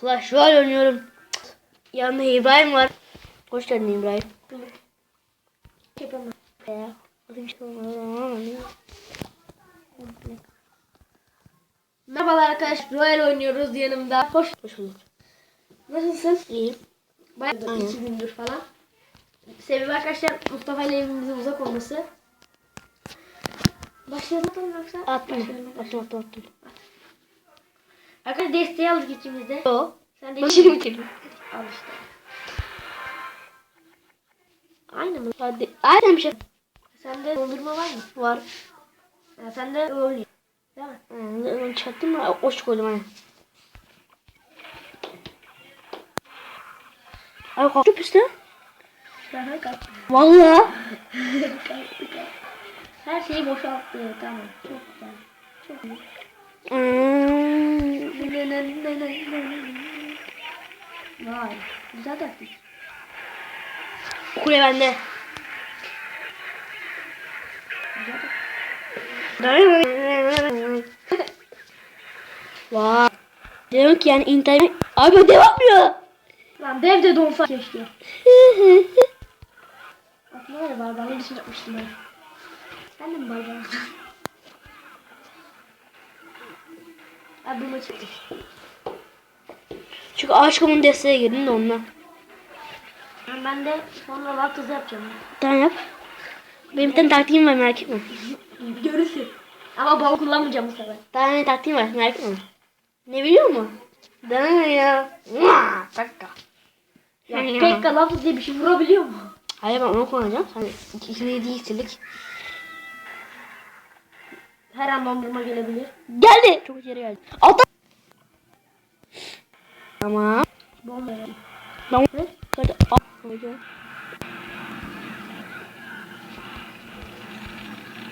Clash Royale oynuyorum. Yanında İbrahim var. Hoş geldin İbrahim. Yapamam. Ya. Merhabalar arkadaşlar. Royal oynuyoruz yanımda. Hoş. Hoş bulduk. Nasılsın? İyi. Bayağı Aynen. iki gündür falan. Sebebi arkadaşlar Mustafa ile evimizin uzak olması. Başlayalım mı yoksa? Attım. Attım attım attım. Arkadaşlar desteği aldık ikimiz de. O. Sen de Başını bitirdim. al işte. Aynı mı? Hadi. Aynen bir şey. Sende dondurma var mı? Var. Ya sende öyle. Değil mi? Ee, Onu çattım mı? Hoş koydum hani. Ay kalktı piste. Daha kalk. Valla. Her şeyi boşalttı. Tamam. Çok güzel. Çok iyi. Vay. Güzel taktik. Kule bende. Vay. Diyorum ki yani internet... Abi devam yapmıyor. Lan dev de donsa keşke. Aklına var ya bardağını dışarı atmıştım ben. Sen de mi bardağını Bu maçı. Çünkü aşkımın desteğe girdim de ondan. Ben, de sonra laptopu yapacağım. Tamam yap. Benim bir tane taktiğim var merak etme. Görürsün. Ama bal kullanmayacağım bu sefer. Daha ne taktiğim var merak etme. Ne biliyor musun? Daha ne ya? Takka. Ya Pekka laptop diye bir şey vurabiliyor mu? Hayır ben onu kullanacağım. Hani ikisini değiştirdik. Her an dondurma gelebilir. Geldi. Çok içeri geldi. Altta. Tamam. Bomba. Ben Hadi.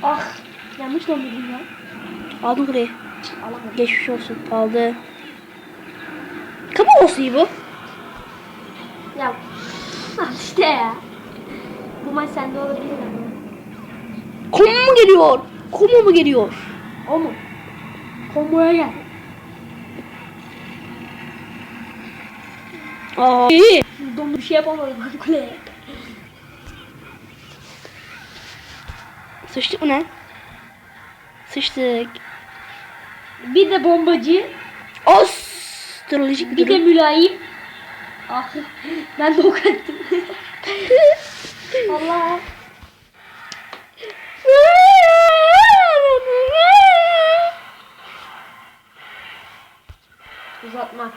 Ah. Yanlış dondurdum ya. Aldım burayı. Alamadım. Geçmiş olsun. Aldı. Kapı olsun bu. Ya. Al işte ya. Bu maç sende olabilir ama. Komu mu geliyor? Komu mu geliyor? O mu? Komboya gel. Aa. iyi. Dondur bir şey yapamadım kuleye. Sıçtık mı lan? Sıçtık. Bir de bombacı. Astrolojik bir Bir de durum. mülayim. Ah. Ben de ok attım. Allah. Uzatma.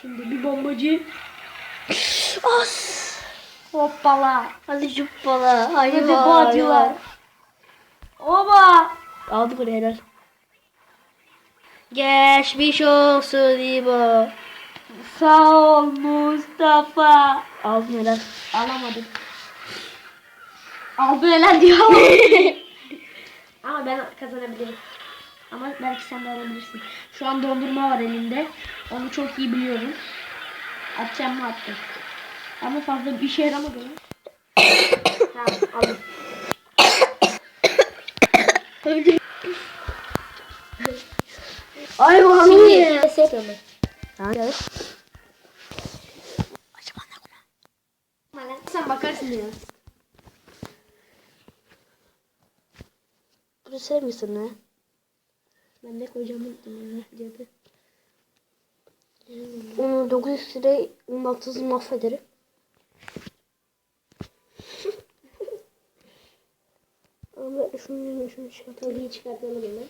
Şimdi bir bombacı. As. Hoppala. Hadi cuppala. Hadi Hadi bağcılar. Oba. Aldı buraya helal. Geçmiş olsun İbo. Sağ ol Mustafa. Aldım helal. Alamadım. Aldı neler diyor. Ama ben kazanabilirim. Ama belki sen de alabilirsin. Şu an dondurma var elinde. Onu çok iyi biliyorum. Atacağım mı attım. Ama fazla bir işe yaramadı. aldım. Öldüm. Ay bana Şimdi ses. Acaba ne Sen bakarsın ya. Bunu sevmiyorsun ne? Ben de unuttum. Cadı. Onu 9 liraya 16 mahvederim. Ama şunu şunu çıkartalım. Tabii çıkartalım hemen.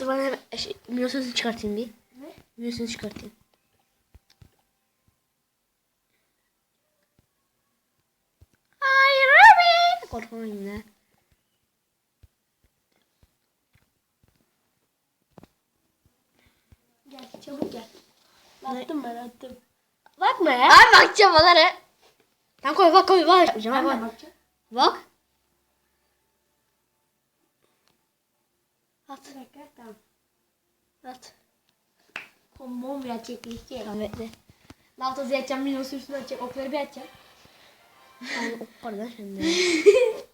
Dur bana şey, Mios'u çıkartayım bir. Ne? Mios'u çıkartayım. Hayır abi. Korkma yine. Gel çabuk gel. Attım ben attım. Bakma ya. Abi bakacağım ne? Tamam koy bak koy bak. Ben bak bakacağım. Bak. At. Bir dakika tamam. At. Kombom gerçekleşecek. Tamam bekle. Laftazı atacağım, minyon sürüsünü atacak, okları bir o pardon şimdi.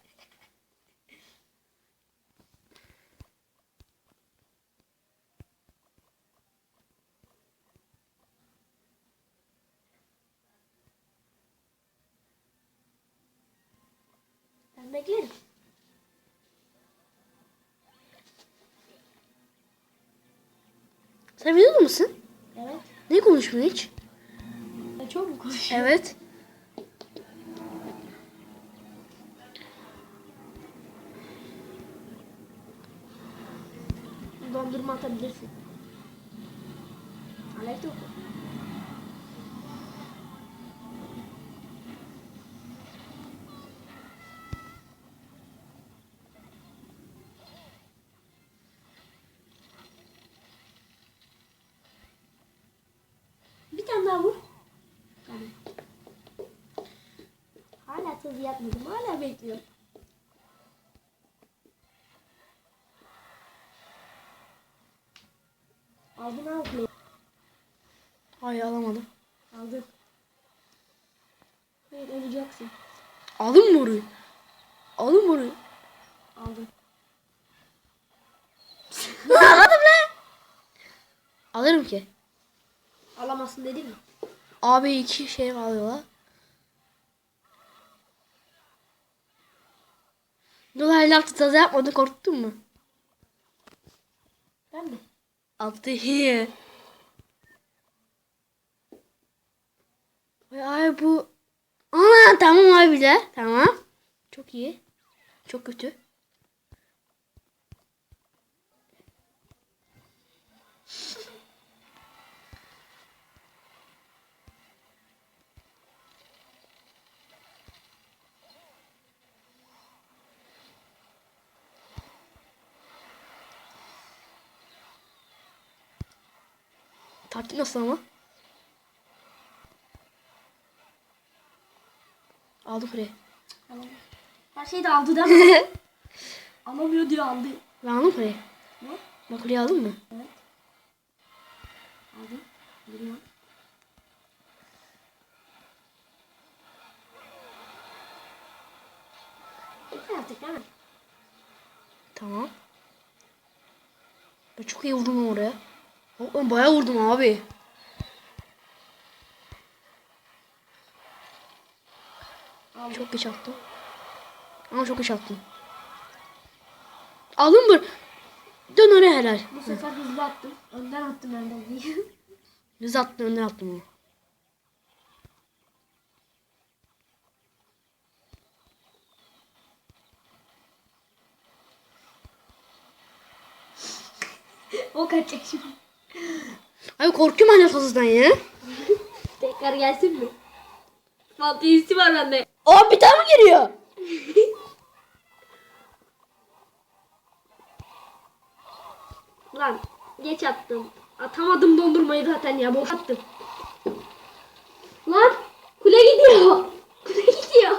Beklerim. Sen videoda mısın? Evet. Ne konuşmuyor hiç? Çok mu konuşuyorum? Evet. Dondurma atabilirsin. Alev topu. Bir tane daha vur. Tamam. Tuzlu yapmadım. Hala bekliyorum. Aldın al play. Hayır alamadım. Aldın. Hayır olacaksın. Aldın mı orayı? Aldın mı orayı? Aldın. Alamadım lan. Alırım ki. Alamazsın dedim mi? Abi iki şey alıyorlar. Dolaylı yaptı taza yapmadı korktun mu? Ben de. Attı iyi. Ay, ay bu. Aa tamam abi de. Tamam. Çok iyi. Çok kötü. Taktik nasıl ama? Aldı. Alamam. Her şeyi de aldı mi? Alamıyor diyor aldı. Ben aldım buraya. Ne? Bak buraya aldın mı? Evet. Aldım. Artık değil mi? Tamam. Ben çok iyi vurdum oraya. O- Ben bayağı vurdum abi. Aldım. Çok geç attım. Ama çok geç attım. Aldın mı? Dön oraya helal. Bu sefer hızlı attım. Önden attım önden değil. Düz attın önden attım onu. o kaçacak şimdi. Ay korkuyorum anne fazladan ya. Tekrar gelsin mi? Fantezisi var bende. Aa bir tane mi giriyor? Lan geç attım. Atamadım dondurmayı zaten ya. Boş attım. Lan kule gidiyor. Kule gidiyor.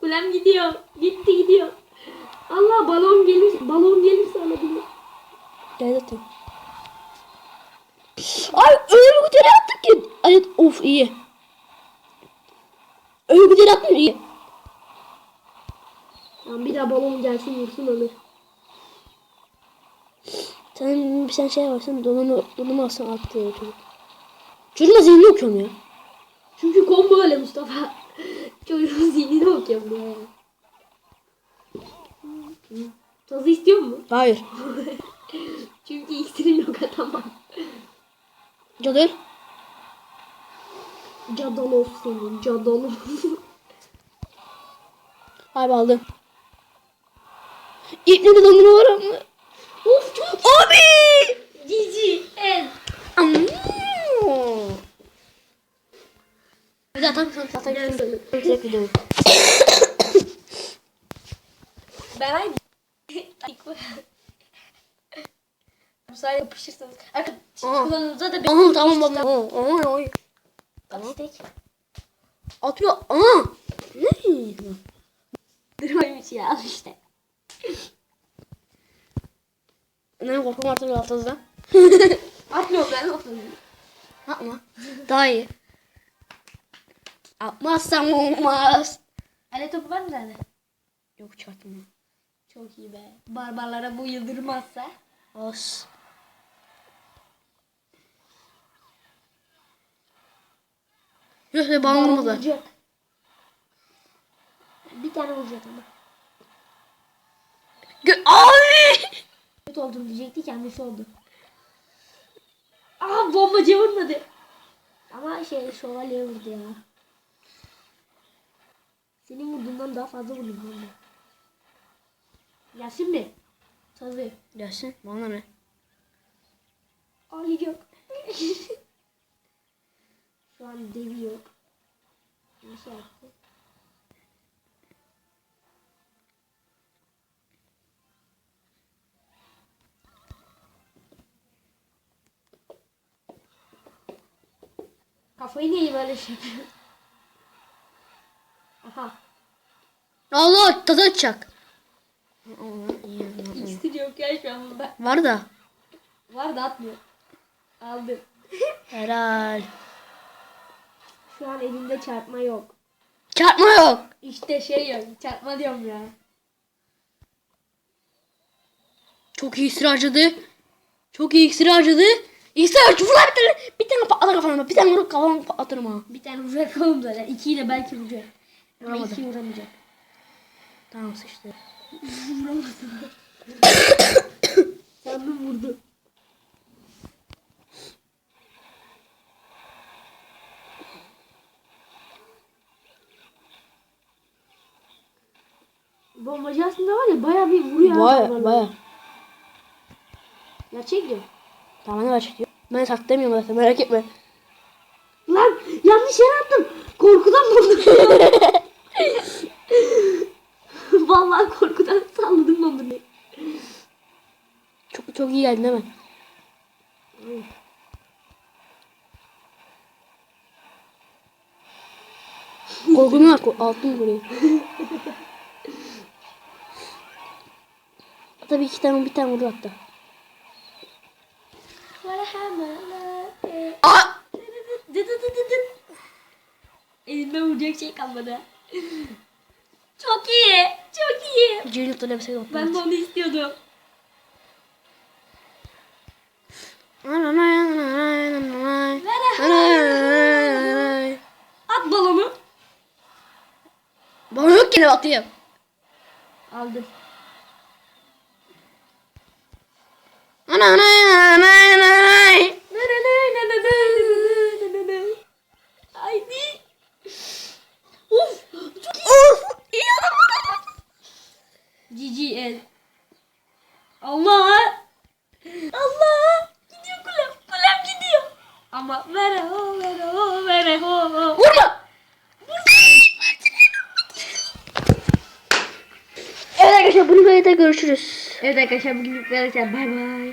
Kulem gidiyor. Gitti gidiyor. Allah balon gelir. Balon gelirse alabilir. Gel zaten. Ay güzel attık ki. Ay of iyi. Güzel attın iyi. Tamam bir daha balon gelsin vursun alır. Sen bir sen şey varsan donanı donanı alsan attı ya çocuk. Çocuğun zihnini okuyorum ya. Çünkü combo öyle Mustafa. Çocuğun zihnini okuyorum ya. Tazı istiyor mu? Hayır. Çünkü iksirim yok atamam. Cadır. Cadalof senin cadalof. Hayır aldım. İlk ne de dondurma var ama. of çok Abi! cici. Evet. Zaten zaten gidiyorum. Ben aynı. Bu sayede yapışırsanız. Arkadaşlar kulağınıza da bir Aha tamam baba. Aha aha. Tamam. istek. Atıyor. Aha. Ne? Durmaymış ya al işte. Ne korkum artık altınızda. Atmıyorum ben atmıyorum. Yapma. Daha iyi. Atmazsam olmaz. Ale topu var mı sende? Yok çarpma. Çok iyi be. Barbarlara bu yıldırmazsa. Os. Yok vurmadı. Vuracak. Bir tane olacak ama. Gö Ay! Kötü oldum diyecekti kendisi oldu. Aa bombacı vurmadı. Ama şey şövalye vurdu ya. Senin vurduğundan daha fazla vurdum bomba. Gelsin mi? Tabii. Gelsin bana ne? Ali yok. Şu an devi yok. Bir şey yaptı. Kafayı niye böyle şey? Aha. Allah tadı açacak. İkisi yok ya şu an. Ben- Var da. Var da atmıyor. Aldım. Helal. Şu an elimde çarpma yok. Çarpma yok. İşte şey yok. Çarpma diyorum ya. Çok iyi iksir harcadı. Çok iyi iksir harcadı. İksir harcadı. Vur bir tane. Bir tane patlar kafana. Bir tane vurup kafana patlatırım ha. Bir tane vuracak oğlum zaten. İkiyle belki vuracak. Ama Vuramadı. iki vuramayacak. Tamam sıçtı. Sandım vurdu. Bombacı aslında var ya bayağı bir vuruyor. Baya baya. Gerçek diyor. Tamam ne var çekiyor. Ben saklamıyorum zaten merak etme. Lan yanlış yere attım. Korkudan vurdum. Vallahi korkudan salladım bombayı. Çok çok iyi geldin değil mi? Korkunun. Altın vuruyor. Tabii iki tane bir tane vurdu hatta. Aa! Elimde vuracak şey kalmadı. Çok iyi. Çok iyi. Ceylan tutabilseydi o. Ben de onu istiyordum. At balonu. Yok yine atayım. Aldım. Ana ana ana ana ana. Haydi. Uf. Çok iyi. Of! İyi adam. GGL. Allah. Allah. Gidiyor kulem. Kulem gidiyor. Ama vere ho ho. Vurma! Evet arkadaşlar bunu böyle görüşürüz. Evet arkadaşlar bugünlük böylece bay bay.